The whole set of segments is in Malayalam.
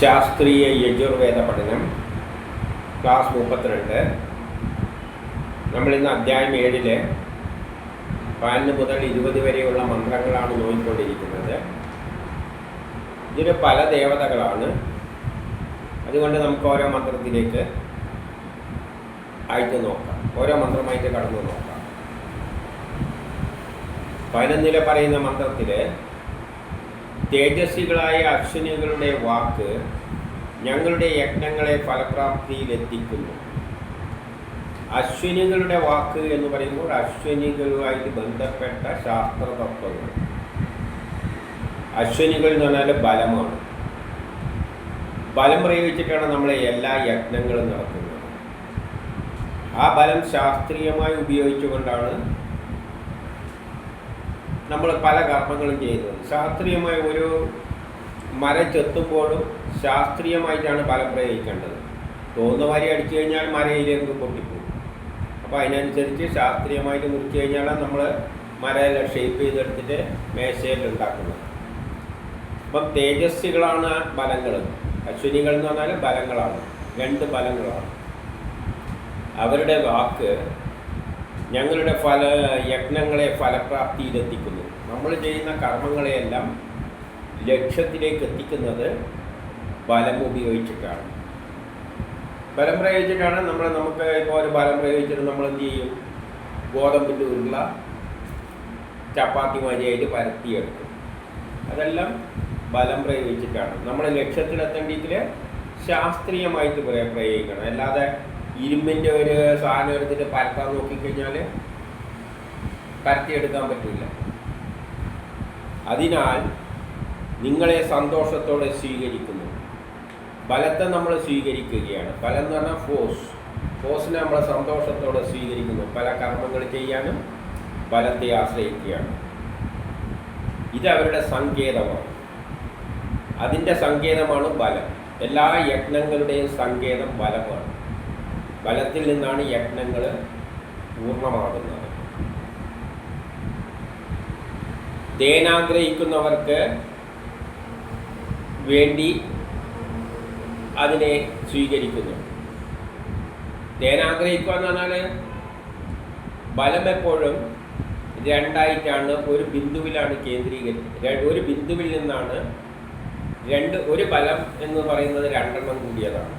ശാസ്ത്രീയ യജുർവേദ പഠനം ക്ലാസ് മുപ്പത്തിരണ്ട്. നമ്മളിന്ന് അധ്യായം ഏഴിൽ പതിനൊന്ന് മുതൽ ഇരുപത് വരെയുള്ള മന്ത്രങ്ങളാണ് നോക്കിക്കൊണ്ടിരിക്കുന്നത്. ഇതിന് പല ദേവതകളാണ്. അതുകൊണ്ട് നമുക്ക് ഓരോ മന്ത്രത്തിലേക്ക് ആയിട്ട് നോക്കാം. ഓരോ മന്ത്രമായിട്ട് കടന്നു നോക്കാം. പതിനൊന്നിലെ പറയുന്ന മന്ത്രത്തിൽ തേജസ്വികളായ അശ്വിനികളുടെ വാക്ക് ഞങ്ങളുടെ യജ്ഞങ്ങളെ ഫലപ്രാപ്തിയിലെത്തിക്കുന്നു. അശ്വിനികളുടെ വാക്ക് എന്ന് പറയുമ്പോൾ അശ്വിനികളുമായിട്ട് ബന്ധപ്പെട്ട ശാസ്ത്രതത്വങ്ങൾ. അശ്വിനികൾ എന്ന് പറഞ്ഞാൽ ബലമാണ്. ബലം പ്രയോഗിച്ചിട്ടാണ് നമ്മളെ എല്ലാ യജ്ഞങ്ങളും നടത്തുന്നത്. ആ ബലം ശാസ്ത്രീയമായി ഉപയോഗിച്ചുകൊണ്ടാണ് നമ്മൾ പല കർമ്മങ്ങളും ചെയ്യുന്നത്. ശാസ്ത്രീയമായ ഒരു മരം ചെത്തുമ്പോഴും ശാസ്ത്രീയമായിട്ടാണ് ഫലം പ്രയോഗിക്കേണ്ടത്. തോന്നുന്ന വരി അടിച്ചു കഴിഞ്ഞാൽ മരയിലേക്ക് പൊട്ടിപ്പോകും. അപ്പോൾ അതിനനുസരിച്ച് ശാസ്ത്രീയമായിട്ട് മുറിച്ച് കഴിഞ്ഞാലാണ് നമ്മൾ മരയിലെ ഷേപ്പ് ചെയ്തെടുത്തിട്ട് മേശയിൽ ഉണ്ടാക്കുന്നത്. അപ്പം തേജസ്സികളാണ് ബലങ്ങൾ അശ്വിനികൾ എന്ന് പറഞ്ഞാൽ ബലങ്ങളാണ് രണ്ട് ബലങ്ങളാണ് അവരുടെ വാക്ക് ഞങ്ങളുടെ ഫല യജ്ഞങ്ങളെ ഫലപ്രാപ്തിയിലെത്തിക്കുന്നു. നമ്മൾ ചെയ്യുന്ന കർമ്മങ്ങളെയെല്ലാം ലക്ഷ്യത്തിലേക്ക് എത്തിക്കുന്നത് ബലം ഉപയോഗിച്ചിട്ടാണ്. ബലം പ്രയോഗിച്ചിട്ടാണ് നമ്മൾ നമുക്ക് ഇപ്പോൾ ഒരു ബലം പ്രയോഗിച്ചിട്ട് നമ്മൾ എന്ത് ചെയ്യും? ഗോതമ്പിന്റെ ഉരുള ചപ്പാത്തി മരിയായിട്ട് പരത്തിയെടുക്കും. അതെല്ലാം ബലം പ്രയോഗിച്ചിട്ടാണ്. നമ്മൾ ലക്ഷ്യത്തിലെത്തേണ്ടെങ്കിൽ ശാസ്ത്രീയമായിട്ട് പ്രയ- പ്രയോഗിക്കണം. അല്ലാതെ ഇരുമ്പിന്റെ ഒരു സാധനം എടുത്തിട്ട് പരത്താൻ നോക്കിക്കഴിഞ്ഞാൽ പരത്തിയെടുക്കാൻ പറ്റില്ല അതിനാൽ നിങ്ങളെ സന്തോഷത്തോടെ സ്വീകരിക്കുന്നു. ബലത്തെ നമ്മൾ സ്വീകരിക്കുകയാണ്. ബലം എന്ന് പറഞ്ഞാൽ ഫോഴ്സ് ഫോഴ്സിനെ നമ്മൾ സന്തോഷത്തോടെ സ്വീകരിക്കുന്നു. പല കർമ്മങ്ങൾ ചെയ്യാനും ബലത്തെ ആശ്രയിക്കുകയാണ്. ഇത് അവരുടെ സങ്കേതമാണ്. അതിന്റെ സങ്കേതമാണ് ബലം. എല്ലാ യജ്ഞങ്ങളുടെയും സങ്കേതം ബലമാണ്. ബലത്തിൽ നിന്നാണ് യജ്ഞങ്ങൾ പൂർണമാകുന്നത്. തേനാഗ്രഹിക്കുന്നവർക്ക് വേണ്ടി അതിനെ സ്വീകരിക്കുന്നു. തേനാഗ്രഹിക്കുക എന്ന് പറഞ്ഞാൽ ബലം എപ്പോഴും രണ്ടായിട്ടാണ് ഒരു ബിന്ദുവിലാണ് കേന്ദ്രീകരിക്കുന്നത് ഒരു ബിന്ദുവിൽ നിന്നാണ് രണ്ട് ഒരു ബലം എന്ന് പറയുന്നത് രണ്ടെണ്ണം കൂടിയതാണ്.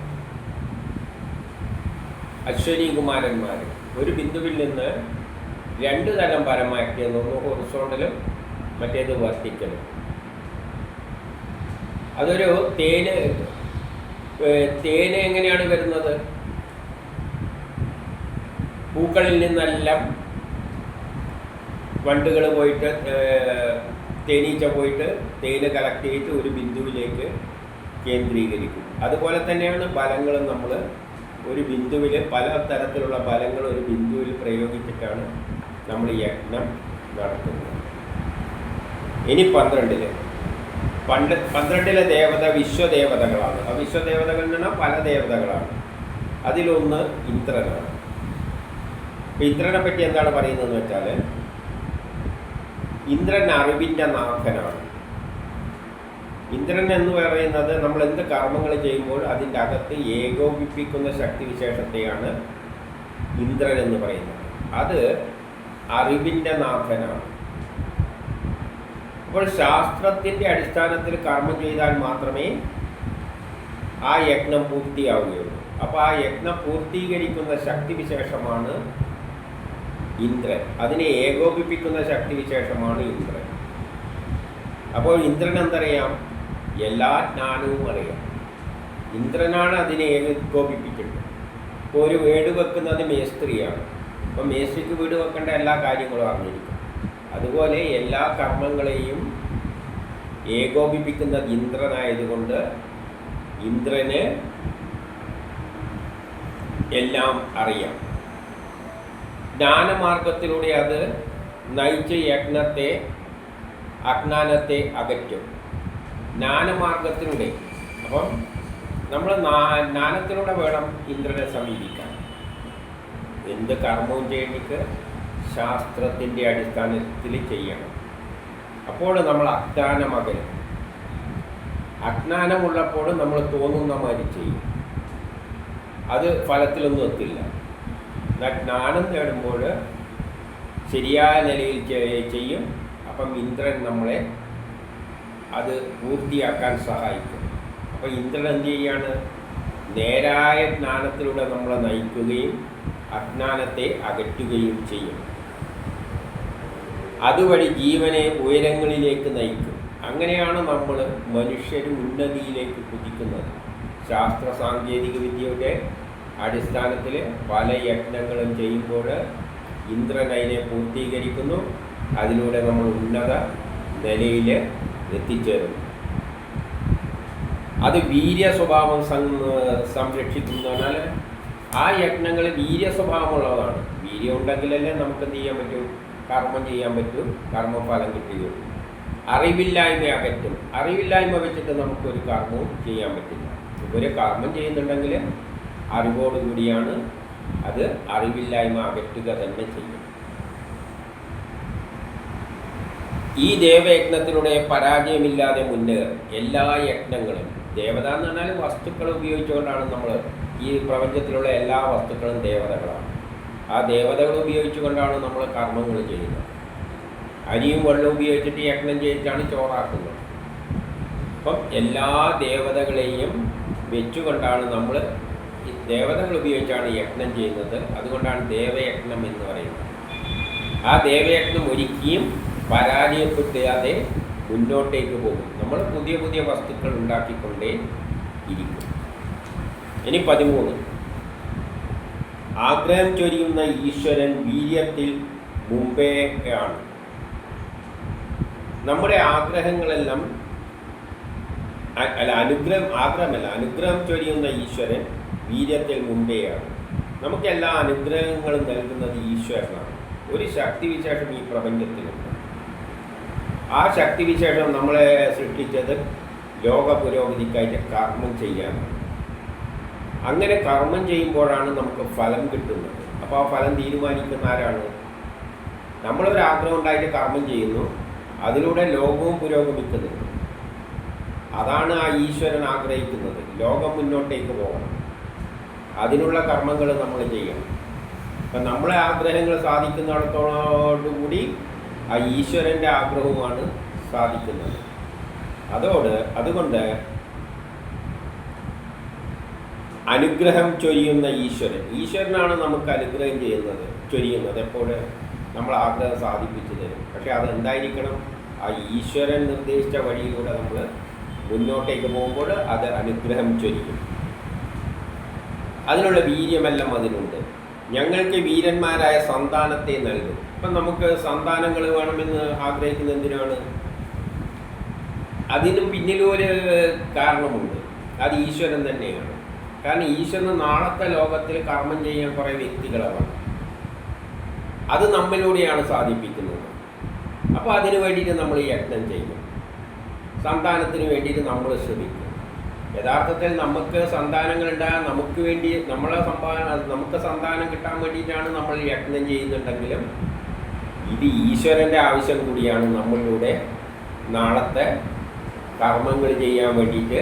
അശ്വനി കുമാരന്മാർ ഒരു ബിന്ദുവിൽ നിന്ന് രണ്ട് തലം പരമാക്കിയത് ഒന്ന് ഹൊറിസോണ്ടലും മറ്റേത് വർത്തിക്കലും. അതൊരു തേന് തേന് എങ്ങനെയാണ് വരുന്നത്? പൂക്കളിൽ നിന്നെല്ലാം വണ്ടുകൾ പോയിട്ട് തേനീച്ച പോയിട്ട് തേന് കളക്ട് ചെയ്തിട്ട് ഒരു ബിന്ദുവിലേക്ക് കേന്ദ്രീകരിക്കും. അതുപോലെ തന്നെയാണ് ഫലങ്ങളും നമ്മൾ ഒരു ബിന്ദുവിൽ പല തരത്തിലുള്ള ബലങ്ങൾ ഒരു ബിന്ദുവിൽ പ്രയോഗിച്ചിട്ടാണ് നമ്മൾ യജ്ഞം നടത്തുന്നത്. ഇനി പന്ത്രണ്ടിൽ. പണ്ട് പന്ത്രണ്ടിലെ ദേവത വിശ്വദേവതകളാണ്. ആ വിശ്വദേവതകൾ എന്ന് പറഞ്ഞാൽ പല ദേവതകളാണ്. അതിലൊന്ന് ഇന്ദ്രനാണ്. അപ്പം ഇന്ദ്രനെ പറ്റി എന്താണ് പറയുന്നതെന്ന് വെച്ചാൽ ഇന്ദ്രൻ അറിവിന്റെ നാഥനാണ്. ഇന്ദ്രൻ എന്ന് പറയുന്നത് നമ്മൾ എന്ത് കർമ്മങ്ങൾ ചെയ്യുമ്പോൾ അതിന്റെ അകത്ത് ഏകോപിപ്പിക്കുന്ന ശക്തിവിശേഷത്തെയാണ് ഇന്ദ്രൻ എന്ന് പറയുന്നത്. അത് അറിവിന്റെ നാഥനാണ്. അപ്പോൾ ശാസ്ത്രത്തിന്റെ അടിസ്ഥാനത്തിൽ കർമ്മം ചെയ്താൽ മാത്രമേ ആ യജ്ഞം പൂർത്തിയാവുകയുള്ളൂ. അപ്പോൾ ആ യജ്ഞം പൂർത്തീകരിക്കുന്ന ശക്തിവിശേഷമാണ് ഇന്ദ്രൻ. അതിനെ ഏകോപിപ്പിക്കുന്ന ശക്തിവിശേഷമാണ് ഇന്ദ്രൻ. അപ്പോൾ ഇന്ദ്രൻ എന്തറിയാം? എല്ലാ ജ്ഞാനവും അറിയാം. ഇന്ദ്രനാണ് അതിനെ ഏകോപിപ്പിക്കുന്നത് ഇപ്പോൾ ഒരു വീട് വെക്കുന്നത് മേസ്ത്രിയാണ്. അപ്പം മേസ്ത്രിക്ക് വീട് വെക്കേണ്ട എല്ലാ കാര്യങ്ങളും അറിഞ്ഞിരിക്കും അതുപോലെ എല്ലാ കർമ്മങ്ങളെയും ഏകോപിപ്പിക്കുന്നത് ഇന്ദ്രനായതുകൊണ്ട് ഇന്ദ്രന് എല്ലാം അറിയാം. ജ്ഞാനമാർഗത്തിലൂടെ അത് നയിച്ച യജ്ഞത്തെ അജ്ഞാനത്തെ അകറ്റും. ജ്ഞാനമാർഗത്തിലൂടെ. അപ്പം നമ്മൾ ജ്ഞാനത്തിലൂടെ വേണം ഇന്ദ്രനെ സമീപിക്കാൻ. എന്ത് കർമ്മവും ചെയ്യണിക്ക് ശാസ്ത്രത്തിന്റെ അടിസ്ഥാനത്തിൽ ചെയ്യണം. അപ്പോൾ നമ്മൾ അജ്ഞാനമകലും അജ്ഞാനമുള്ളപ്പോൾ നമ്മൾ തോന്നുന്ന മാതിരി ചെയ്യും. അത് ഫലത്തിലൊന്നും എത്തില്ല. എന്നാൽ ജ്ഞാനം നേടുമ്പോൾ ശരിയായ നിലയിൽ ചെയ്യും. അപ്പം ഇന്ദ്രൻ നമ്മളെ അത് പൂർത്തിയാക്കാൻ സഹായിക്കും. അപ്പോൾ ഇന്ദ്രൻ എന്ത് ചെയ്യാണ്? നേരായ ജ്ഞാനത്തിലൂടെ നമ്മളെ നയിക്കുകയും അജ്ഞാനത്തെ അകറ്റുകയും ചെയ്യും. അതുവഴി ജീവനെ ഉയരങ്ങളിലേക്ക് നയിക്കും. അങ്ങനെയാണ് നമ്മൾ മനുഷ്യർ ഉന്നതിയിലേക്ക് കുതിക്കുന്നത്. ശാസ്ത്ര സാങ്കേതിക വിദ്യയുടെ അടിസ്ഥാനത്തിൽ പല യജ്ഞങ്ങളും ചെയ്യുമ്പോൾ ഇന്ദ്രൻ അതിനെ പൂർത്തീകരിക്കുന്നു. അതിലൂടെ നമ്മൾ ഉന്നത നിലയിൽ എത്തിച്ചേരുന്നു അത് വീര്യ സ്വഭാവം സംരക്ഷിക്കുന്നു എന്ന് ആ യജ്ഞങ്ങൾ വീര്യ സ്വഭാവമുള്ളതാണ് വീര്യം ഉണ്ടെങ്കിലല്ലേ നമുക്ക് എന്ത് ചെയ്യാൻ പറ്റൂ? കർമ്മം ചെയ്യാൻ പറ്റും. കർമ്മഫലം കിട്ടുകയുള്ളൂ അറിവില്ലായ്മ അകറ്റും. അറിവില്ലായ്മ വെച്ചിട്ട് നമുക്കൊരു കർമ്മവും ചെയ്യാൻ പറ്റില്ല. ഒരു കർമ്മം ചെയ്യുന്നുണ്ടെങ്കിൽ അറിവോടുകൂടിയാണ് അത് അറിവില്ലായ്മ അകറ്റുക തന്നെ ചെയ്യും ഈ ദേവയജ്ഞത്തിലൂടെ പരാജയമില്ലാതെ മുന്നേറും എല്ലാ യജ്ഞങ്ങളും ദേവത എന്ന് പറഞ്ഞാൽ വസ്തുക്കൾ ഉപയോഗിച്ചുകൊണ്ടാണ് നമ്മൾ ഈ പ്രപഞ്ചത്തിലുള്ള എല്ലാ വസ്തുക്കളും ദേവതകളാണ്. ആ ദേവതകൾ ഉപയോഗിച്ചുകൊണ്ടാണ് നമ്മൾ കർമ്മങ്ങൾ ചെയ്യുന്നത്. അരിയും വെള്ളവും ഉപയോഗിച്ചിട്ട് യജ്ഞം ചെയ്തിട്ടാണ് ചോറാക്കുന്നത്. അപ്പം എല്ലാ ദേവതകളെയും വെച്ചുകൊണ്ടാണ് നമ്മൾ ദേവതകൾ ഉപയോഗിച്ചാണ് യജ്ഞം ചെയ്യുന്നത്. അതുകൊണ്ടാണ് ദേവയജ്ഞം എന്ന് പറയുന്നത്. ആ ദേവയജ്ഞം ഒരിക്കലും പരാജയപ്പെടാതെ മുന്നോട്ടേക്ക് പോകും. നമ്മൾ പുതിയ പുതിയ വസ്തുക്കൾ ഉണ്ടാക്കിക്കൊണ്ടേ ഇരിക്കും. ഇനി പതിമൂന്ന്. ആഗ്രഹം ചൊരിയുന്ന ഈശ്വരൻ വീര്യത്തിൽ മുമ്പേയാണ് നമ്മുടെ ആഗ്രഹങ്ങളെല്ലാം അല്ല അനുഗ്രഹം ആഗ്രഹമല്ല അനുഗ്രഹം ചൊരിയുന്ന ഈശ്വരൻ വീര്യത്തിൽ മുമ്പേയാണ് നമുക്ക് എല്ലാ അനുഗ്രഹങ്ങളും നൽകുന്നത് ഈശ്വരനാണ്. ഒരു ശക്തി വിശേഷം ഈ പ്രപഞ്ചത്തിലുണ്ട്. ആ ശക്തിവിശേഷം നമ്മളെ സൃഷ്ടിച്ചത് ലോക പുരോഗതിക്കായിട്ട് കർമ്മം ചെയ്യാനാണ്. അങ്ങനെ കർമ്മം ചെയ്യുമ്പോഴാണ് നമുക്ക് ഫലം കിട്ടുന്നത്. അപ്പോൾ ആ ഫലം തീരുമാനിക്കുന്ന ആരാണ്? നമ്മളൊരു ആഗ്രഹം ഉണ്ടായിട്ട് കർമ്മം ചെയ്യുന്നു. അതിലൂടെ ലോകവും പുരോഗമിക്കുന്നുണ്ട് അതാണ് ആ ഈശ്വരൻ ആഗ്രഹിക്കുന്നത്. ലോകം മുന്നോട്ടേക്ക് പോകണം. അതിനുള്ള കർമ്മങ്ങൾ നമ്മൾ ചെയ്യണം. അപ്പം നമ്മളെ ആഗ്രഹങ്ങൾ സാധിക്കുന്നിടത്തോടുകൂടി ആ ഈശ്വരന്റെ ആഗ്രഹവുമാണ് സാധിക്കുന്നത്. അതോട് അതുകൊണ്ട് അനുഗ്രഹം ചൊരിയുന്ന ഈശ്വരൻ. ഈശ്വരനാണ് നമുക്ക് അനുഗ്രഹം ചെയ്യുന്നത് ചൊരിയുന്നത്. എപ്പോൾ നമ്മൾ ആഗ്രഹം സാധിപ്പിച്ചു തരും. പക്ഷെ അതെന്തായിരിക്കണം? ആ ഈശ്വരൻ നിർദ്ദേശിച്ച വഴിയിലൂടെ നമ്മൾ മുന്നോട്ടേക്ക് പോകുമ്പോൾ അത് അനുഗ്രഹം ചൊരിയും. അതിനുള്ള വീര്യമെല്ലാം അതിനുണ്ട്. ഞങ്ങൾക്ക് വീരന്മാരായ സന്താനത്തെ നൽകും. ഇപ്പം നമുക്ക് സന്താനങ്ങൾ വേണമെന്ന് ആഗ്രഹിക്കുന്ന എന്തിനാണ്? അതിനും പിന്നിലും ഒരു കാരണമുണ്ട്. അത് ഈശ്വരൻ തന്നെയാണ്. കാരണം ഈശ്വരൻ നാളത്തെ ലോകത്തിൽ കർമ്മം ചെയ്യാൻ കുറേ വ്യക്തികളാണ്. അത് നമ്മിലൂടെയാണ് സാധിപ്പിക്കുന്നത്. അപ്പോൾ അതിനു വേണ്ടിയിട്ട് നമ്മൾ യജ്ഞം ചെയ്യും സന്താനത്തിന് വേണ്ടിയിട്ട് നമ്മൾ ശ്രമിക്കും യഥാർത്ഥത്തിൽ നമുക്ക് സന്താനങ്ങൾ ഉണ്ടാകാൻ നമുക്ക് വേണ്ടി നമ്മളെ സമ്പാദന നമുക്ക് സന്താനം കിട്ടാൻ വേണ്ടിയിട്ടാണ് നമ്മൾ യത്നം ചെയ്യുന്നുണ്ടെങ്കിലും ഇത് ഈശ്വരന്റെ ആവശ്യം കൂടിയാണ് നമ്മളിലൂടെ നാളത്തെ കർമ്മങ്ങൾ ചെയ്യാൻ വേണ്ടിയിട്ട്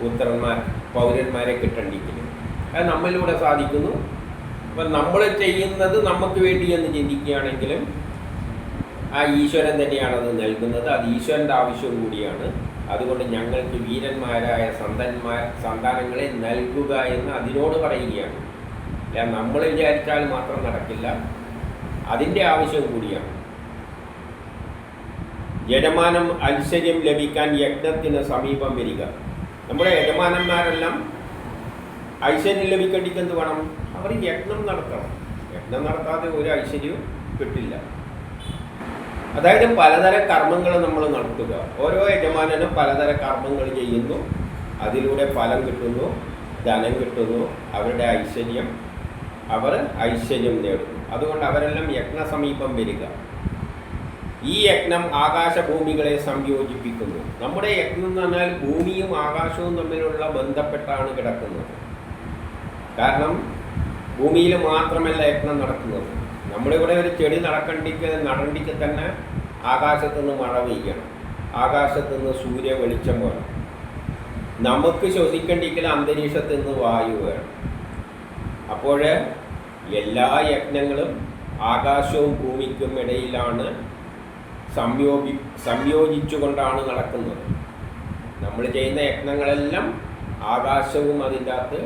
പുത്രന്മാർ പൗരന്മാരെ കിട്ടേണ്ടിയിരിക്കുന്നു. അത് നമ്മളിലൂടെ സാധിക്കുന്നു. അപ്പം നമ്മൾ ചെയ്യുന്നത് നമുക്ക് വേണ്ടി എന്ന് ചിന്തിക്കുകയാണെങ്കിലും ആ ഈശ്വരൻ തന്നെയാണത് നൽകുന്നത്. അത് ഈശ്വരന്റെ ആവശ്യവും കൂടിയാണ്. അതുകൊണ്ട് ഞങ്ങൾക്ക് വീരന്മാരായ സന്തന്മാർ സന്താനങ്ങളെ നൽകുക എന്ന് അതിനോട് പറയുകയാണ്. അല്ല നമ്മൾ വിചാരിച്ചാൽ മാത്രം നടക്കില്ല. അതിന്റെ ആവശ്യം കൂടിയാണ്. യജമാനം ഐശ്വര്യം ലഭിക്കാൻ യജ്ഞത്തിന് സമീപം വരിക. നമ്മുടെ യജമാനന്മാരെല്ലാം ഐശ്വര്യം ലഭിക്കേണ്ടിക്ക് എന്ത് വേണം? അവർ യജ്ഞം നടത്തണം. യജ്ഞം നടത്താതെ ഒരു ഐശ്വര്യവും കിട്ടില്ല. അതായത് പലതരം കർമ്മങ്ങൾ നമ്മൾ നടത്തുക. ഓരോ യജമാനനും പലതരം കർമ്മങ്ങൾ ചെയ്യുന്നു. അതിലൂടെ ഫലം കിട്ടുന്നു ധനം കിട്ടുന്നു അവരുടെ ഐശ്വര്യം അവർ ഐശ്വര്യം നേടുന്നു. അതുകൊണ്ട് അവരെല്ലാം യജ്ഞ സമീപം വരിക. ഈ യജ്ഞം ആകാശഭൂമികളെ സംയോജിപ്പിക്കുന്നു. നമ്മുടെ യജ്ഞം എന്ന് പറഞ്ഞാൽ ഭൂമിയും ആകാശവും തമ്മിലുള്ള ബന്ധപ്പെട്ടാണ് കിടക്കുന്നത്. കാരണം ഭൂമിയിൽ മാത്രമല്ല യജ്ഞം നടക്കുന്നത്. നമ്മളിവിടെ ഒരു ചെടി നടക്കണ്ടിക്ക് നടണ്ടിക്ക് തന്നെ ആകാശത്തുനിന്ന് മഴ പെയ്യണം. ആകാശത്തു നിന്ന് സൂര്യ വെളിച്ചം വേണം നമുക്ക് ശ്വസിക്കേണ്ടിക്കൽ അന്തരീക്ഷത്തിൽ നിന്ന് വായു വേണം. അപ്പോൾ എല്ലാ യജ്ഞങ്ങളും ആകാശവും ഭൂമിക്കും ഇടയിലാണ് സംയോഗി സംയോജിച്ചുകൊണ്ടാണ് നടക്കുന്നത്. നമ്മൾ ചെയ്യുന്ന യജ്ഞങ്ങളെല്ലാം ആകാശവും അതിന്റെ അകത്ത്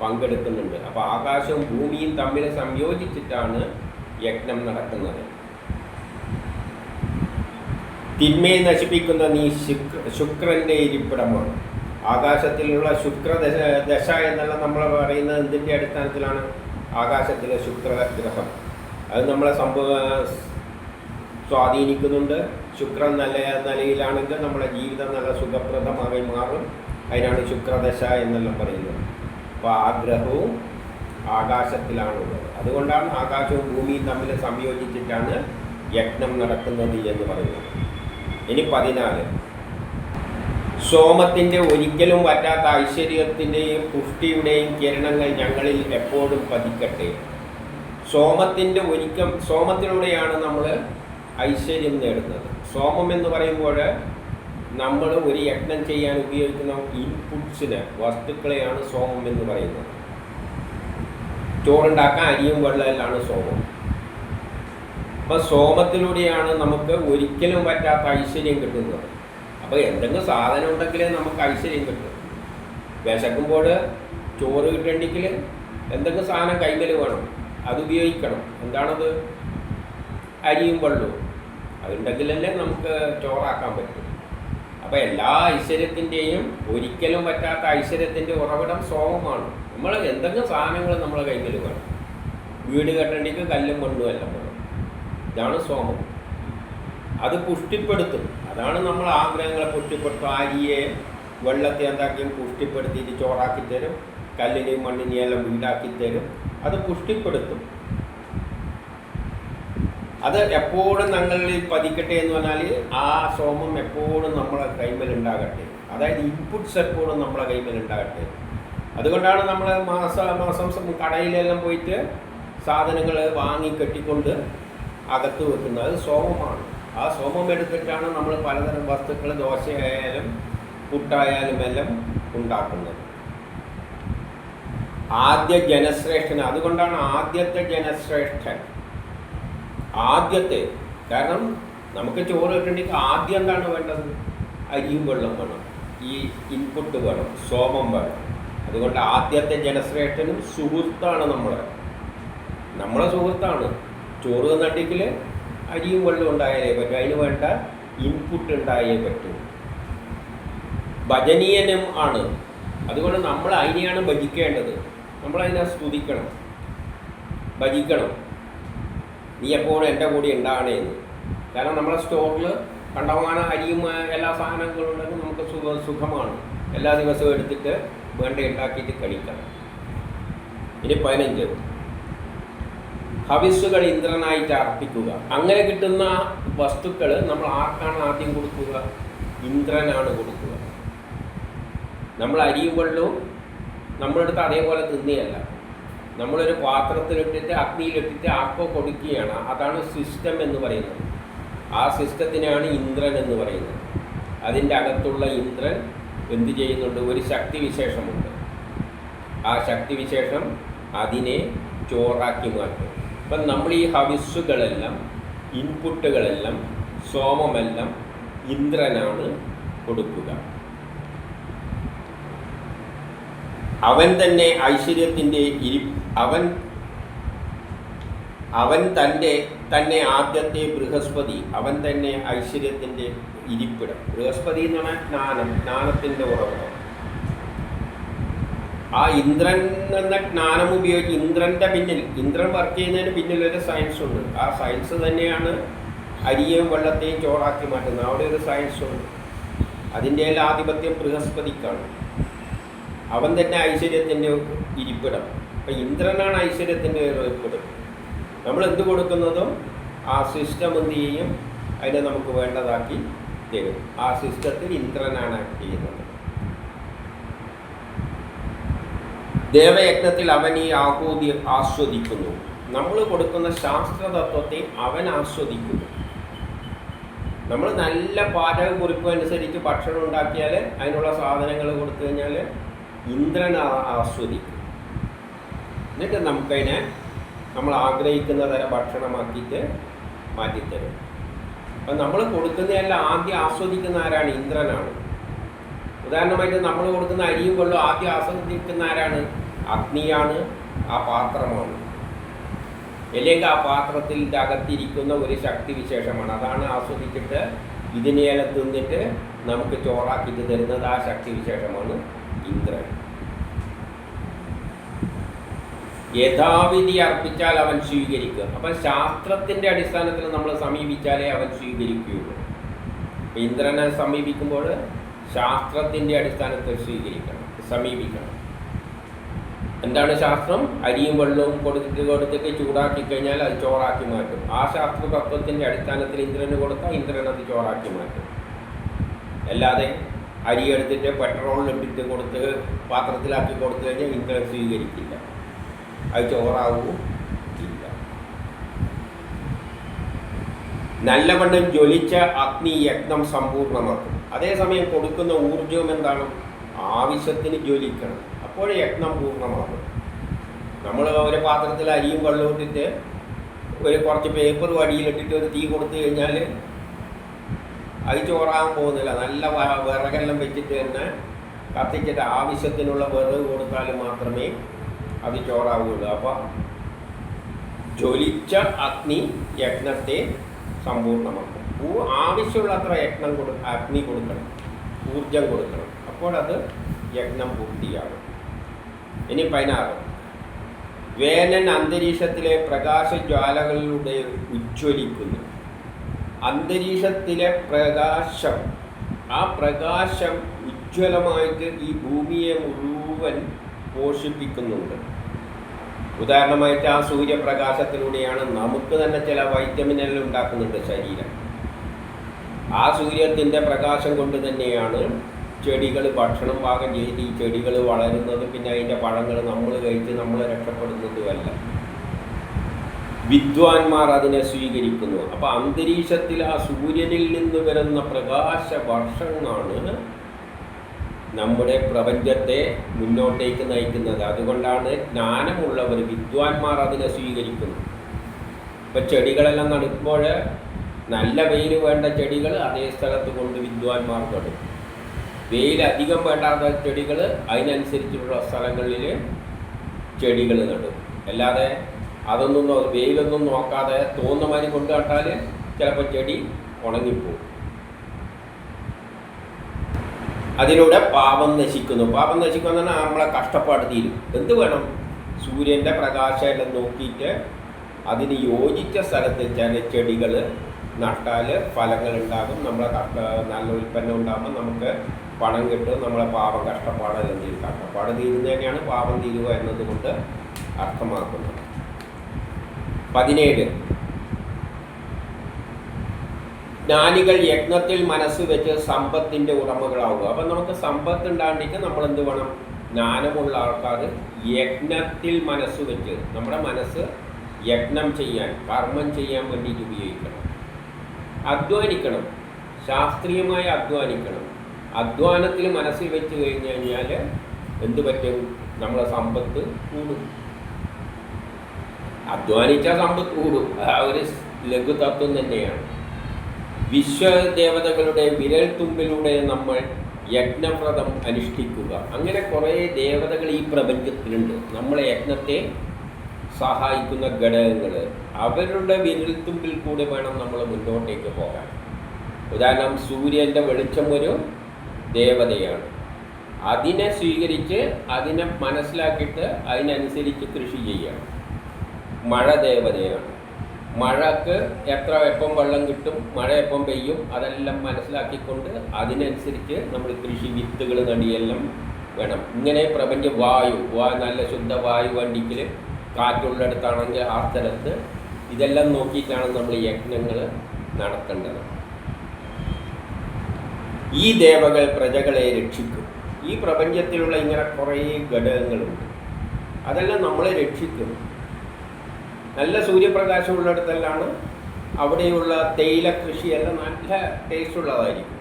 പങ്കെടുക്കുന്നുണ്ട്. അപ്പോൾ ആകാശവും ഭൂമിയും തമ്മിൽ സംയോജിച്ചിട്ടാണ് യജ്ഞം നടക്കുന്നത്. തിന്മയെ നശിപ്പിക്കുന്ന നീ ശുക്ര ശുക്രന്റെ ഇരിപ്പിടമാണ്. ആകാശത്തിലുള്ള ശുക്രദശ ദശ എന്നുള്ള നമ്മൾ പറയുന്നത് എന്തിന്റെ അടിസ്ഥാനത്തിലാണ്? ആകാശത്തിലെ ശുക്രഗ്രഹം. അത് നമ്മളെ സംഭവ സ്വാധീനിക്കുന്നുണ്ട്. ശുക്രൻ നല്ല നിലയിലാണെങ്കിൽ നമ്മുടെ ജീവിതം നല്ല സുഖപ്രദമായി മാറും. അതിനാണ് ശുക്രദശ എന്നെല്ലാം പറയുന്നത്. അപ്പോൾ ആ ഗ്രഹവും ആകാശത്തിലാണുള്ളത്. അതുകൊണ്ടാണ് ആകാശവും ഭൂമിയും തമ്മിൽ സംയോജിച്ചിട്ടാണ് യജ്ഞം നടക്കുന്നത് എന്ന് പറയുന്നത്. ഇനി പതിനാല്. സോമത്തിന്റെ ഒരിക്കലും വറ്റാത്ത ഐശ്വര്യത്തിന്റെയും പുഷ്ടിയുടെയും കിരണങ്ങൾ ഞങ്ങളിൽ എപ്പോഴും പതിക്കട്ടെ. സോമത്തിന്റെ ഒരിക്കം സോമത്തിലൂടെയാണ് നമ്മൾ ഐശ്വര്യം നേടുന്നത്. സോമം എന്ന് പറയുമ്പോൾ നമ്മൾ ഒരു യജ്ഞം ചെയ്യാൻ ഉപയോഗിക്കുന്ന ഇൻപുട്സിന് വസ്തുക്കളെയാണ് സോമം എന്ന് പറയുന്നത്. ചോറുണ്ടാക്കാൻ അരിയും വെള്ളമെല്ലാം സോമം. അപ്പോൾ സോമത്തിലൂടെയാണ് നമുക്ക് ഒരിക്കലും പറ്റാത്ത ഐശ്വര്യം കിട്ടുന്നത്. അപ്പോൾ എന്തെങ്കിലും സാധനം ഉണ്ടെങ്കിലേ നമുക്ക് ഐശ്വര്യം കിട്ടും. വിശക്കുമ്പോൾ ചോറ് കിട്ടണമെങ്കിൽ എന്തെങ്കിലും സാധനം കൈമൽ വേണം. അത് ഉപയോഗിക്കണം. എന്താണത്? അരിയും വെള്ളവും. അതുണ്ടെങ്കിലല്ലേ നമുക്ക് ചോറാക്കാൻ പറ്റും. അപ്പോൾ എല്ലാ ഐശ്വര്യത്തിന്റെയും ഒരിക്കലും പറ്റാത്ത ഐശ്വര്യത്തിന്റെ ഉറവിടം സോമമാണ്. നമ്മൾ എന്തെങ്കിലും സാധനങ്ങൾ നമ്മൾ കയ്യിൽ വേണം? വീട് കെട്ടണ്ടിക്ക് കല്ലും മണ്ണും എല്ലാം വേണം. ഇതാണ് സോമം അത് പുഷ്ടിപ്പെടുത്തും. അതാണ് നമ്മൾ ആഗ്രഹങ്ങളെ പുഷ്ടിപ്പെടുത്തും അരിയെ വെള്ളത്തെ എന്താക്കിയും പുഷ്ടിപ്പെടുത്തിയിട്ട് ചോറാക്കി തരും. കല്ലിനെയും മണ്ണിനെയും എല്ലാം വീടാക്കി തരും. അത് പുഷ്ടിപ്പെടുത്തും. അത് എപ്പോഴും ഞങ്ങളിൽ പതിക്കട്ടെ എന്ന് പറഞ്ഞാൽ ആ സോമം എപ്പോഴും നമ്മളെ കൈമൽ ഉണ്ടാകട്ടെ അതായത് ഇൻപുട്സ് എപ്പോഴും നമ്മളെ കൈമൽ ഉണ്ടാകട്ടെ അതുകൊണ്ടാണ് നമ്മൾ മാസ മാസം കടയിലെല്ലാം പോയിട്ട് സാധനങ്ങൾ വാങ്ങി കെട്ടിക്കൊണ്ട് അകത്ത് വെക്കുന്നത്. അത് സോമമാണ്. ആ സോമം എടുത്തിട്ടാണ് നമ്മൾ പലതരം വസ്തുക്കൾ ദോശയായാലും പുട്ടായാലും എല്ലാം ഉണ്ടാക്കുന്നത്. ആദ്യ ജനശ്രേഷ്ഠൻ. അതുകൊണ്ടാണ് ആദ്യത്തെ ജനശ്രേഷ്ഠൻ. ആദ്യത്തെ. കാരണം നമുക്ക് ചോറ് കിട്ടണമെങ്കിൽ ആദ്യം എന്താണ് വേണ്ടത്? അരിയും വെള്ളം വേണം. ഈ ഇൻപുട്ട് വേണം. സോമം വേണം. അതുകൊണ്ട് ആദ്യത്തെ ജനശ്രേഷ്ഠനും സുഹൃത്താണ് നമ്മളെ. നമ്മളെ സുഹൃത്താണ്. ചോറ് തന്നിട്ടെങ്കിൽ അരിയും വെള്ളം ഉണ്ടായാലേ പറ്റൂ. അതിന് വേണ്ട ഇൻപുട്ട് ഉണ്ടായേ പറ്റൂ. ഭജനീയനും ആണ്. അതുകൊണ്ട് നമ്മൾ അതിനെയാണ് ഭജിക്കേണ്ടത്. നമ്മൾ അതിനെ സ്തുതിക്കണം. ഭജിക്കണം. നീ എപ്പോഴും എന്റെ കൂടെ ഉണ്ടാകണേന്ന് കാരണം നമ്മളെ സ്റ്റോറിൽ കണ്ടമാനം അരിയും എല്ലാ സാധനങ്ങളും ഉണ്ടെങ്കിൽ നമുക്ക് സുഖ സുഖമാണ്. എല്ലാ ദിവസവും എടുത്തിട്ട് വേണ്ട ഉണ്ടാക്കിയിട്ട് കഴിക്കണം ഇനി പതിനഞ്ച്. ഹവിസ്സുകൾ ഇന്ദ്രനായിട്ട് അർപ്പിക്കുക. അങ്ങനെ കിട്ടുന്ന വസ്തുക്കൾ നമ്മൾ ആർക്കാണ് ആദ്യം കൊടുക്കുക? ഇന്ദ്രനാണ് കൊടുക്കുക. നമ്മൾ അരിയും വെള്ളവും നമ്മളെടുത്ത് അതേപോലെ തിന്നിയല്ല നമ്മളൊരു പാത്രത്തിലിട്ടിട്ട് അഗ്നിയിലിട്ടിട്ട് ആക്കോ കൊടുക്കുകയാണ്. അതാണ് സിസ്റ്റം എന്ന് പറയുന്നത്. ആ സിസ്റ്റത്തിനാണ് ഇന്ദ്രൻ എന്ന് പറയുന്നത്. അതിന്റെ അകത്തുള്ള ഇന്ദ്രൻ എന്ത് ചെയ്യുന്നുണ്ട്? ഒരു ശക്തിവിശേഷമുണ്ട് ആ ശക്തിവിശേഷം അതിനെ ചോറാക്കി മാറ്റും. അപ്പം നമ്മൾ ഈ ഹവിസ്സുകളെല്ലാം ഇൻപുട്ടുകളെല്ലാം സോമമെല്ലാം ഇന്ദ്രനാണ് കൊടുക്കുക. അവൻ തന്നെ ഐശ്വര്യത്തിന്റെ ഇരി അവൻ അവൻ തന്റെ തന്നെ ആദ്യത്തെ ബൃഹസ്പതി അവൻ തന്നെ ഐശ്വര്യത്തിന്റെ ഇരിപ്പിടം. ബൃഹസ്പതി എന്ന് പറഞ്ഞാൽ ജ്ഞാനം ജ്ഞാനത്തിന്റെ ഉറവിടം ആ ഇന്ദ്രൻ എന്ന ജ്ഞാനം ഉപയോഗിച്ച് ഇന്ദ്രന്റെ പിന്നിൽ ഇന്ദ്രൻ വർക്ക് ചെയ്യുന്നതിന് പിന്നിൽ ഒരു സയൻസ് ഉണ്ട്. ആ സയൻസ് തന്നെയാണ് അരിയെയും വെള്ളത്തെയും ചോറാക്കി മാറ്റുന്നത്. അവിടെ ഒരു സയൻസ് ഉണ്ട്. അതിന്റെ എല്ലാം ആധിപത്യം ബൃഹസ്പതിക്കാണ്. അവൻ തന്നെ ഐശ്വര്യത്തിന്റെ ഇരിപ്പിടം. അപ്പം ഇന്ദ്രനാണ് ഐശ്വര്യത്തിന്റെ ഇരിപ്പിടം. നമ്മൾ എന്ത് കൊടുക്കുന്നതും ആ സിസ്റ്റം എന്ത് ചെയ്യും? അതിനെ നമുക്ക് വേണ്ടതാക്കി തരും ആ സിസ്റ്റത്തിൽ ഇന്ദ്രനാണ് ആക്ട് ചെയ്യുന്നത്. ദേവയജ്ഞത്തിൽ അവൻ ഈ ആഹൂതി ആസ്വദിക്കുന്നു. നമ്മൾ കൊടുക്കുന്ന ശാസ്ത്രതത്വത്തെ അവൻ ആസ്വദിക്കുന്നു. നമ്മൾ നല്ല പാചക കുറിപ്പ് അനുസരിച്ച് ഭക്ഷണം ഉണ്ടാക്കിയാൽ അതിനുള്ള സാധനങ്ങൾ കൊടുത്തു കഴിഞ്ഞാൽ ഇന്ദ്രൻ ആസ്വദിക്കും. എന്നിട്ട് നമുക്കതിനെ നമ്മൾ ആഗ്രഹിക്കുന്ന തരം ഭക്ഷണമാക്കിയിട്ട് മാറ്റിത്തരും. അപ്പം നമ്മൾ കൊടുക്കുന്നതല്ല ആദ്യം ആസ്വദിക്കുന്ന ആരാണ്? ഇന്ദ്രനാണ്. ഉദാഹരണമായിട്ട് നമ്മൾ കൊടുക്കുന്ന അരിയും കൊള്ളും ആദ്യം ആസ്വദിക്കുന്ന ആരാണ്? അഗ്നിയാണ് ആ പാത്രമാണ്. അല്ലെങ്കിൽ ആ പാത്രത്തിന്റെ അകത്തിരിക്കുന്ന ഒരു ശക്തി വിശേഷമാണ്. അതാണ് ആസ്വദിച്ചിട്ട് ഇതിനെയെല്ലാം തിന്നിട്ട് നമുക്ക് ചോറാക്കിയിട്ട് തരുന്നത് ആ ശക്തി വിശേഷമാണ് ഇന്ദ്രൻ. യഥാവിധി അർപ്പിച്ചാൽ അവൻ സ്വീകരിക്കുക അപ്പം ശാസ്ത്രത്തിന്റെ അടിസ്ഥാനത്തിൽ നമ്മൾ സമീപിച്ചാലേ അവൻ സ്വീകരിക്കുകയുള്ളൂ. ഇന്ദ്രനെ സമീപിക്കുമ്പോൾ ശാസ്ത്രത്തിന്റെ അടിസ്ഥാനത്തിൽ സ്വീകരിക്കണം സമീപിക്കണം. എന്താണ് ശാസ്ത്രം? അരിയും വെള്ളവും കൊടുത്തിട്ട് കൊടുത്തിട്ട് ചൂടാക്കി കഴിഞ്ഞാൽ അത് ചോറാക്കി മാറ്റും. ആ ശാസ്ത്ര തത്വത്തിന്റെ അടിസ്ഥാനത്തിൽ ഇന്ദ്രന് കൊടുത്താൽ ഇന്ദ്രൻ അത് ചോറാക്കി മാറ്റും. അല്ലാതെ അരി എടുത്തിട്ട് പെട്രോളിലിട്ടിട്ട് കൊടുത്ത് പാത്രത്തിലാക്കി കൊടുത്തു കഴിഞ്ഞാൽ ഇന്ദ്രൻ സ്വീകരിക്കില്ല. അത് ചോറാവൂ ഇല്ല. നല്ലവണ്ണം ജ്വലിച്ച അഗ്നി യജ്ഞം സമ്പൂർണമാക്കും അതേസമയം കൊടുക്കുന്ന ഊർജവും എന്താണ്? ആവശ്യത്തിന് ജ്വലിക്കണം. അപ്പോഴേ യജ്ഞം പൂർണമാകും. നമ്മൾ ഒരു പാത്രത്തിൽ അരിയും വെള്ളവും ഇട്ടിട്ട് ഒരു കുറച്ച് പേപ്പർ വടിയിലിട്ടിട്ട് ഒരു തീ കൊടുത്തു കഴിഞ്ഞാൽ അത് ചോറാകാൻ പോകുന്നില്ല. നല്ല വിറകെല്ലാം വെച്ചിട്ട് തന്നെ കത്തിച്ചിട്ട് ആവശ്യത്തിനുള്ള വിറക് കൊടുത്താൽ മാത്രമേ അത് ചോറാവുകയുള്ളൂ. അപ്പോൾ ജ്വലിച്ച അഗ്നി യജ്ഞത്തെ സമ്പൂർണമാക്കും പൂ ആവശ്യമുള്ള അത്ര യജ്ഞം കൊടു അഗ്നി കൊടുക്കണം. ഊർജം കൊടുക്കണം. അപ്പോൾ അത് യജ്ഞം പൂർത്തിയാകും. ഇനി പതിനാറ്. വേനൻ അന്തരീക്ഷത്തിലെ പ്രകാശജ്വാലകളിലൂടെ ഉജ്ജ്വലിക്കുന്നു. അന്തരീക്ഷത്തിലെ പ്രകാശം ആ പ്രകാശം ഉജ്ജ്വലമായിട്ട് ഈ ഭൂമിയെ മുഴുവൻ പോഷിപ്പിക്കുന്നുണ്ട്. ഉദാഹരണമായിട്ട് ആ സൂര്യപ്രകാശത്തിലൂടെയാണ് നമുക്ക് തന്നെ ചില വൈറ്റമിനെല്ലാം ഉണ്ടാക്കുന്നുണ്ട് ശരീരം. ആ സൂര്യത്തിന്റെ പ്രകാശം കൊണ്ട് തന്നെയാണ് ചെടികൾ ഭക്ഷണം പാകം ചെയ്ത് ഈ ചെടികൾ വളരുന്നതും പിന്നെ അതിന്റെ പഴങ്ങൾ നമ്മൾ കഴിച്ച് നമ്മൾ രക്ഷപ്പെടുന്നതുമല്ല. വിദ്വാൻമാർ അതിനെ സ്വീകരിക്കുന്നു. അപ്പോൾ അന്തരീക്ഷത്തിൽ ആ സൂര്യനിൽ നിന്ന് വരുന്ന പ്രകാശ വർഷങ്ങളാണ് നമ്മുടെ പ്രപഞ്ചത്തെ മുന്നോട്ടേക്ക് നയിക്കുന്നത്. അതുകൊണ്ടാണ് ജ്ഞാനമുള്ളവർ വിദ്വാൻമാർ അതിനെ സ്വീകരിക്കുന്നത്. ഇപ്പം ചെടികളെല്ലാം നടുമ്പോൾ നല്ല വെയിൽ വേണ്ട ചെടികൾ അതേ സ്ഥലത്ത് കൊണ്ട് വിദ്വാൻമാർ നടും. വെയിൽ അധികം വേണ്ടാത്ത ചെടികൾ അതിനനുസരിച്ചുള്ള സ്ഥലങ്ങളിൽ ചെടികൾ നടും. അല്ലാതെ അതൊന്നും വെയിലൊന്നും നോക്കാതെ തോന്നുന്ന മാതിരി കൊണ്ടു നട്ടാൽ ചിലപ്പോൾ ചെടി ഉണങ്ങിപ്പോവും. അതിലൂടെ പാപം നശിക്കുന്നു. പാപം നശിക്കുന്നു പറഞ്ഞാൽ നമ്മളെ കഷ്ടപ്പാട് തീരും. എന്ത് വേണം? സൂര്യന്റെ പ്രകാശമെല്ലാം നോക്കിയിട്ട് അതിന് യോജിച്ച സ്ഥലത്ത് ചില ചെടികൾ നട്ടാൽ ഫലങ്ങൾ ഉണ്ടാകും. നമ്മളെ കഷ്ട നല്ല ഉൽപ്പന്നം ഉണ്ടാകുമ്പോൾ നമുക്ക് പണം കിട്ടും. നമ്മളെ പാപം കഷ്ടപ്പാടെല്ലാം തീരും. കഷ്ടപ്പാട് തീരുന്നതന്നെയാണ് പാപം തീരുക എന്നതുകൊണ്ട് അർത്ഥമാക്കുന്നത്. പതിനേഴ്. ജ്ഞാനികൾ യജ്ഞത്തിൽ മനസ്സ് വെച്ച് സമ്പത്തിന്റെ ഉടമകളാവുക. അപ്പം നമുക്ക് സമ്പത്ത് ഉണ്ടാണ്ടിക്ക് നമ്മൾ എന്ത് വേണം? ജ്ഞാനമുള്ള ആൾക്കാർ യജ്ഞത്തിൽ മനസ്സ് വെച്ച് നമ്മുടെ മനസ്സ് യജ്ഞം ചെയ്യാൻ കർമ്മം ചെയ്യാൻ വേണ്ടിയിട്ട് ഉപയോഗിക്കണം. അധ്വാനിക്കണം. ശാസ്ത്രീയമായി അധ്വാനിക്കണം. അധ്വാനത്തിൽ മനസ്സിൽ വെച്ച് കഴിഞ്ഞ് കഴിഞ്ഞാൽ എന്ത് പറ്റും? നമ്മളെ സമ്പത്ത് കൂടും. അധ്വാനിച്ച സമ്പത്ത് കൂടും. ആ ഒരു ലഘുതത്വം തന്നെയാണ്. വിശ്വദേവതകളുടെ വിരൽ തുമ്പിലൂടെ നമ്മൾ യജ്ഞവ്രതം അനുഷ്ഠിക്കുക. അങ്ങനെ കുറേ ദേവതകൾ ഈ പ്രപഞ്ചത്തിലുണ്ട്. നമ്മളെ യജ്ഞത്തെ സഹായിക്കുന്ന ഘടകങ്ങൾ അവരുടെ വിരൽത്തുമ്പിൽ കൂടെ വേണം നമ്മൾ മുന്നോട്ടേക്ക് പോകാൻ. ഉദാഹരണം സൂര്യന്റെ വെളിച്ചം ഒരു ദേവതയാണ്. അതിനെ സ്വീകരിച്ച് അതിനെ മനസ്സിലാക്കിയിട്ട് അതിനനുസരിച്ച് കൃഷി ചെയ്യണം മഴ ദേവതയാണ്. മഴക്ക് എത്ര എപ്പം വെള്ളം കിട്ടും മഴ എപ്പം പെയ്യും അതെല്ലാം മനസ്സിലാക്കിക്കൊണ്ട് അതിനനുസരിച്ച് നമ്മൾ കൃഷി വിത്തുകൾ നടിയെല്ലാം വേണം. ഇങ്ങനെ പ്രപഞ്ച വായു വാ നല്ല ശുദ്ധ വായു വണ്ടിക്കിൽ കാറ്റുള്ളിടത്താണെങ്കിൽ ആ സ്ഥലത്ത് ഇതെല്ലാം നോക്കിയിട്ടാണ് നമ്മൾ യജ്ഞങ്ങൾ നടത്തേണ്ടത്. ഈ ദേവകൾ പ്രജകളെ രക്ഷിക്കും. ഈ പ്രപഞ്ചത്തിലുള്ള ഇങ്ങനെ കുറേ ഘടകങ്ങളുണ്ട്. അതെല്ലാം നമ്മളെ രക്ഷിക്കും. നല്ല സൂര്യപ്രകാശം ഉള്ളിടത്തെല്ലാണ് അവിടെയുള്ള തേയില കൃഷിയെല്ലാം നല്ല ടേസ്റ്റ് ഉള്ളതായിരിക്കും.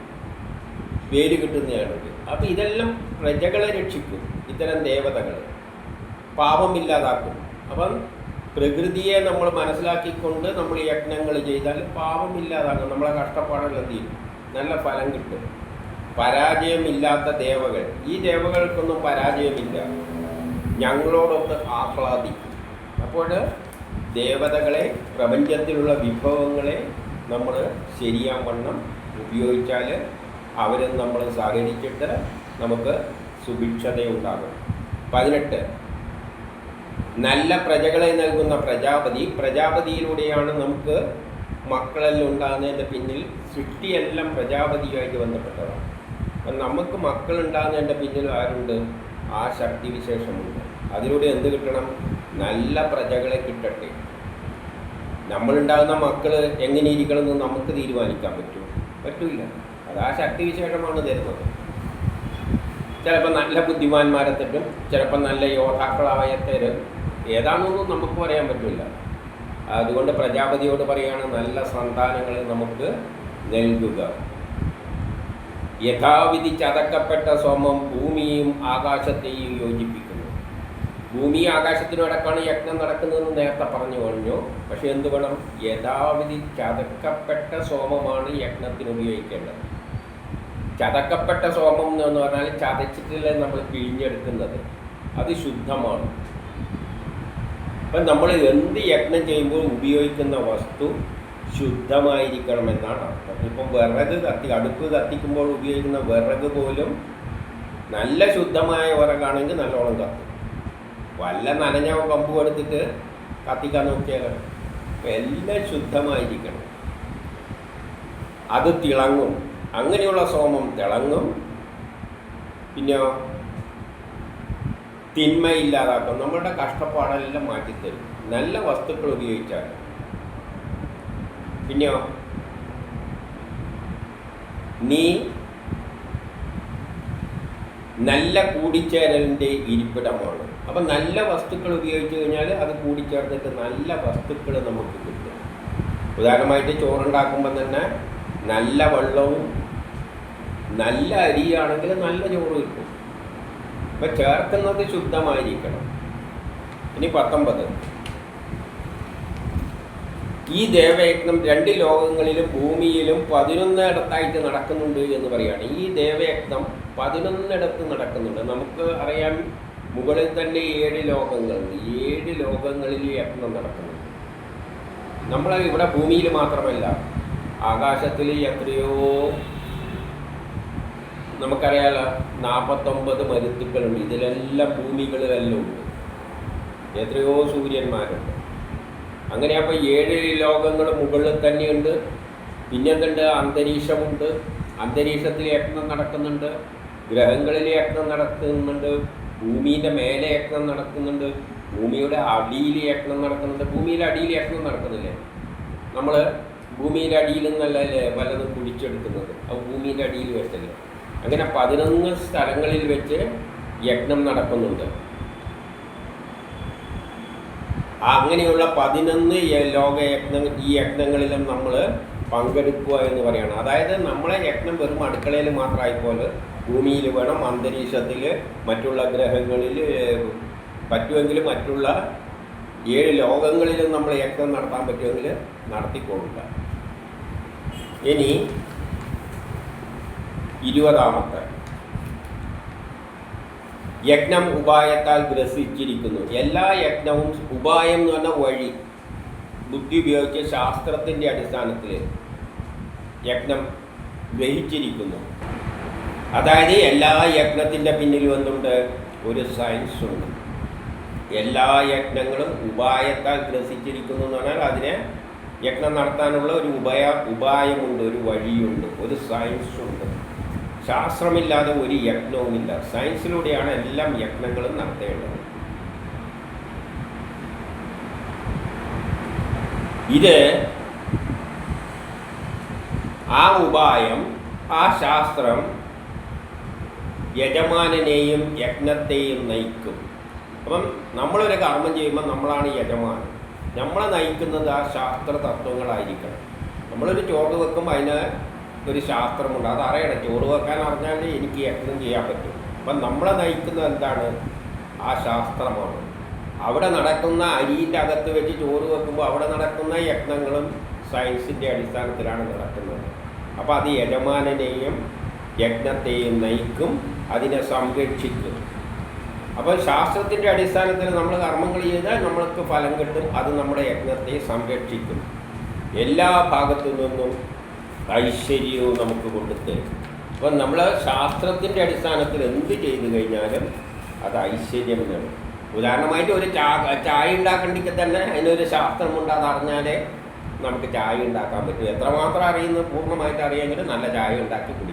വേര് കിട്ടുന്നതാണെങ്കിൽ അപ്പം ഇതെല്ലാം പ്രജകളെ രക്ഷിക്കും ഇത്തരം ദേവതകൾ പാപമില്ലാതാക്കും അപ്പം പ്രകൃതിയെ നമ്മൾ മനസ്സിലാക്കിക്കൊണ്ട് നമ്മൾ യജ്ഞങ്ങൾ ചെയ്താൽ പാപമില്ലാതാകും നമ്മളെ കഷ്ടപ്പാടെല്ലാം തീരും. നല്ല ഫലം കിട്ടും. പരാജയമില്ലാത്ത ദേവകൾ. ഈ ദേവകൾക്കൊന്നും പരാജയമില്ല. ഞങ്ങളോടൊത്ത് ആഹ്ലാദിക്കും. അപ്പോൾ ദേവതകളെ പ്രപഞ്ചത്തിലുള്ള വിഭവങ്ങളെ നമ്മൾ ശരിയാവണ്ണം ഉപയോഗിച്ചാൽ അവരും നമ്മൾ സഹകരിച്ചിട്ട് നമുക്ക് സുഭിക്ഷതയുണ്ടാകും. പതിനെട്ട്. നല്ല പ്രജകളെ നൽകുന്ന പ്രജാപതി. പ്രജാപതിയിലൂടെയാണ് നമുക്ക് മക്കളെല്ലാം ഉണ്ടാകുന്നതിന്റെ പിന്നിൽ സൃഷ്ടിയെല്ലാം പ്രജാപതിയുമായിട്ട് ബന്ധപ്പെട്ടതാണ് അപ്പം നമുക്ക് മക്കളുണ്ടാകുന്നതിന്റെ പിന്നിൽ ആരുണ്ട്? ആ ശക്തി വിശേഷമുണ്ട് അതിലൂടെ എന്ത് കിട്ടണം? നല്ല പ്രജകളെ കിട്ടട്ടെ. നമ്മളുണ്ടാകുന്ന മക്കൾ എങ്ങനെ ഇരിക്കണമെന്ന് നമുക്ക് തീരുമാനിക്കാൻ പറ്റുമോ പറ്റില്ല. അത് ആ ശക്തി വിശേഷമാണ് തരുന്നത്. ചിലപ്പോൾ നല്ല ബുദ്ധിമാന്മാരെ തരും ചിലപ്പോൾ നല്ല യോദ്ധാക്കളായ തരും. ഏതാണെന്നൊന്നും നമുക്ക് പറയാൻ പറ്റില്ല. അതുകൊണ്ട് പ്രജാപതിയോട് പറയുകയാണ് നല്ല സന്താനങ്ങളെ നമുക്ക് നൽകുക. യഥാവിധി ചതക്കപ്പെട്ട സോമം ഭൂമിയും ആകാശത്തെയും യോജിപ്പിക്കുന്നു ഭൂമി ആകാശത്തിനോടൊക്കെയാണ് യജ്ഞം നടക്കുന്നതെന്ന് നേരത്തെ പറഞ്ഞു കഴിഞ്ഞു. പക്ഷെ എന്ത് വേണം? യഥാവിധി ചതക്കപ്പെട്ട സോമമാണ് യജ്ഞത്തിന് ഉപയോഗിക്കേണ്ടത്. ചതക്കപ്പെട്ട സോമം എന്ന് പറഞ്ഞാൽ ചതച്ചിട്ടില്ല നമ്മൾ പിഴിഞ്ഞെടുക്കുന്നത്? അത് ശുദ്ധമാണ്. അപ്പം നമ്മൾ എന്ത് യജ്ഞം ചെയ്യുമ്പോൾ ഉപയോഗിക്കുന്ന വസ്തു ശുദ്ധമായിരിക്കണമെന്നാണ് അർത്ഥം. ഇപ്പം വിറക് കത്തി അടുപ്പ് കത്തിക്കുമ്പോൾ ഉപയോഗിക്കുന്ന വിറക് പോലും നല്ല ശുദ്ധമായ വിറകാണെങ്കിൽ നല്ലോണം കത്തും. വല്ല നനഞ്ഞ കമ്പ് കൊടുത്തിട്ട് കത്തിക്കാൻ നോക്കിയാൽ എല്ലാം ശുദ്ധമായിരിക്കണം. അത് തിളങ്ങും. അങ്ങനെയുള്ള സോമം തിളങ്ങും. പിന്നെ? തിന്മയില്ലാതാക്കും. നമ്മളുടെ കഷ്ടപ്പാടെല്ലാം മാറ്റിത്തരും. നല്ല വസ്തുക്കൾ ഉപയോഗിച്ചാൽ. പിന്നെയോ നീ നല്ല കൂടിച്ചേരലിന്റെ ഇരിപ്പിടമാണ്. അപ്പം നല്ല വസ്തുക്കൾ ഉപയോഗിച്ച് കഴിഞ്ഞാൽ അത് കൂടിച്ചേർന്നിട്ട് നല്ല വസ്തുക്കൾ നമുക്ക് കിട്ടും. ഉദാഹരണമായിട്ട് ചോറുണ്ടാക്കുമ്പോൾ തന്നെ നല്ല വെള്ളവും നല്ല അരിയാണെങ്കിൽ നല്ല ചോറ് കിട്ടും. അപ്പം ചേർക്കുന്നത് ശുദ്ധമായിരിക്കണം. ഇനി പത്തൊമ്പത്. ഈ ദേവയജ്ഞം രണ്ട് ലോകങ്ങളിലും ഭൂമിയിലും പതിനൊന്നിടത്തായിട്ട് നടക്കുന്നുണ്ട് എന്ന് പറയുകയാണ്. ഈ ദേവയജ്ഞം പതിനൊന്നിടത്ത് നടക്കുന്നുണ്ട്. നമുക്ക് അറിയാം മുകളിൽ തന്നെ ഏഴ് ലോകങ്ങൾ ഏഴ് ലോകങ്ങളിൽ യജ്ഞം നടക്കുന്നു. നമ്മൾ ഇവിടെ ഭൂമിയിൽ മാത്രമല്ല ആകാശത്തിൽ എത്രയോ നമുക്കറിയാലോ നാൽപ്പത്തൊമ്പത് മരുത്തുക്കളുണ്ട്. ഇതിലെല്ലാം ഭൂമികളിലെല്ലാം ഉണ്ട്. എത്രയോ സൂര്യന്മാരുണ്ട്. അങ്ങനെ അപ്പോൾ ഏഴ് ലോകങ്ങൾ മുകളിൽ തന്നെയുണ്ട് പിന്നെന്തുണ്ട്? അന്തരീക്ഷമുണ്ട്. അന്തരീക്ഷത്തിൽ യജ്ഞം നടക്കുന്നുണ്ട്. ഗ്രഹങ്ങളിൽ യജ്ഞം നടക്കുന്നുണ്ട്. ഭൂമിയുടെ മേലെ യജ്ഞം നടക്കുന്നുണ്ട് ഭൂമിയുടെ അടിയിൽ യജ്ഞം നടക്കുന്നുണ്ട്. ഭൂമിയുടെ അടിയിൽ യജ്ഞം നടക്കുന്നില്ലേ? നമ്മൾ ഭൂമിയുടെ അടിയിൽ നിന്നല്ലേ വല്ലതും കുടിച്ചെടുക്കുന്നത് അത് ഭൂമിയുടെ അടിയിൽ വെച്ചല്ലേ. അങ്ങനെ പതിനൊന്ന് സ്ഥലങ്ങളിൽ വെച്ച് യജ്ഞം നടക്കുന്നുണ്ട്. അങ്ങനെയുള്ള പതിനൊന്ന് ലോക യജ്ഞ ഈ യജ്ഞങ്ങളിലും നമ്മൾ പങ്കെടുക്കുക എന്ന് പറയുകയാണ് അതായത് നമ്മളെ യജ്ഞം വെറും അടുക്കളയിൽ മാത്രമായിപ്പോലെ ഭൂമിയിൽ വേണം അന്തരീക്ഷത്തിൽ മറ്റുള്ള ഗ്രഹങ്ങളിൽ പറ്റുമെങ്കിൽ മറ്റുള്ള ഏഴ് ലോകങ്ങളിലും നമ്മൾ യജ്ഞം നടത്താൻ പറ്റുമെങ്കിൽ നടത്തിക്കൊള്ളുക. ഇനി ഇരുപതാമത്തെ. യജ്ഞം ഉപായത്താൽ ഗ്രസിച്ചിരിക്കുന്നു. എല്ലാ യജ്ഞവും ഉപായം എന്ന് പറഞ്ഞ വഴി ബുദ്ധി ഉപയോഗിച്ച് ശാസ്ത്രത്തിന്റെ അടിസ്ഥാനത്തിൽ യജ്ഞം ഗ്രഹിച്ചിരിക്കുന്നു. അതായത് എല്ലാ യജ്ഞത്തിന്റെ പിന്നിൽ വന്നുകൊണ്ട് ഒരു സയൻസ് ഉണ്ട്. എല്ലാ യജ്ഞങ്ങളും ഉപായത്താൽ ഗ്രസിച്ചിരിക്കുന്നു എന്ന് പറഞ്ഞാൽ അതിനെ യജ്ഞം നടത്താനുള്ള ഒരു ഉപായ ഉപായമുണ്ട് ഒരു വഴിയുണ്ട് ഒരു സയൻസ് ഉണ്ട്. ശാസ്ത്രമില്ലാതെ ഒരു യജ്ഞവുമില്ല. സയൻസിലൂടെയാണ് എല്ലാം യജ്ഞങ്ങളും നടത്തേണ്ടത്. ഇത് ആ ഉപായം ആ ശാസ്ത്രം യജമാനനെയും യജ്ഞത്തെയും നയിക്കും. അപ്പം നമ്മളൊരു കർമ്മം ചെയ്യുമ്പോൾ നമ്മളാണ് യജമാനൻ. നമ്മളെ നയിക്കുന്നത് ആ ശാസ്ത്ര തത്വങ്ങളായിരിക്കണം നമ്മളൊരു ചോറ് വെക്കുമ്പോൾ അതിന് ഒരു ശാസ്ത്രമുണ്ട്. അത് അറിയണം. ചോറ് വെക്കാൻ അറിഞ്ഞാൽ എനിക്ക് യജ്ഞം ചെയ്യാൻ പറ്റും. അപ്പം നമ്മളെ നയിക്കുന്നത് എന്താണ്? ആ ശാസ്ത്രമാണ്. അവിടെ നടക്കുന്ന അരിയിന്റെ അകത്ത് വെച്ച് ചോറ് വെക്കുമ്പോൾ അവിടെ നടക്കുന്ന യജ്ഞങ്ങളും സയൻസിന്റെ അടിസ്ഥാനത്തിലാണ് നടക്കുന്നത്. അപ്പോൾ അത് യജമാനനെയും യജ്ഞത്തെയും നയിക്കും. അതിനെ സംരക്ഷിക്കും. അപ്പോൾ ശാസ്ത്രത്തിന്റെ അടിസ്ഥാനത്തിൽ നമ്മൾ കർമ്മങ്ങൾ ചെയ്താൽ നമ്മൾക്ക് ഫലം കിട്ടും അത് നമ്മുടെ യജ്ഞത്തെ സംരക്ഷിക്കും. എല്ലാ ഭാഗത്തു നിന്നും ഐശ്വര്യവും നമുക്ക് കൊണ്ടുതരും അപ്പം നമ്മൾ ശാസ്ത്രത്തിന്റെ അടിസ്ഥാനത്തിൽ എന്ത് ചെയ്തു കഴിഞ്ഞാലും അത് ഐശ്വര്യം തന്നെ. ഉദാഹരണമായിട്ട് ഒരു ചാ ചായ ഉണ്ടാക്കണ്ടെങ്കിൽ തന്നെ അതിനൊരു ശാസ്ത്രമുണ്ട് അതറിഞ്ഞാലേ നമുക്ക് ചായ ഉണ്ടാക്കാൻ പറ്റും. എത്രമാത്രം അറിയുന്നു പൂർണമായിട്ട് അറിയാമെങ്കിലും നല്ല ചായ ഉണ്ടാക്കി കുടിക്കാം.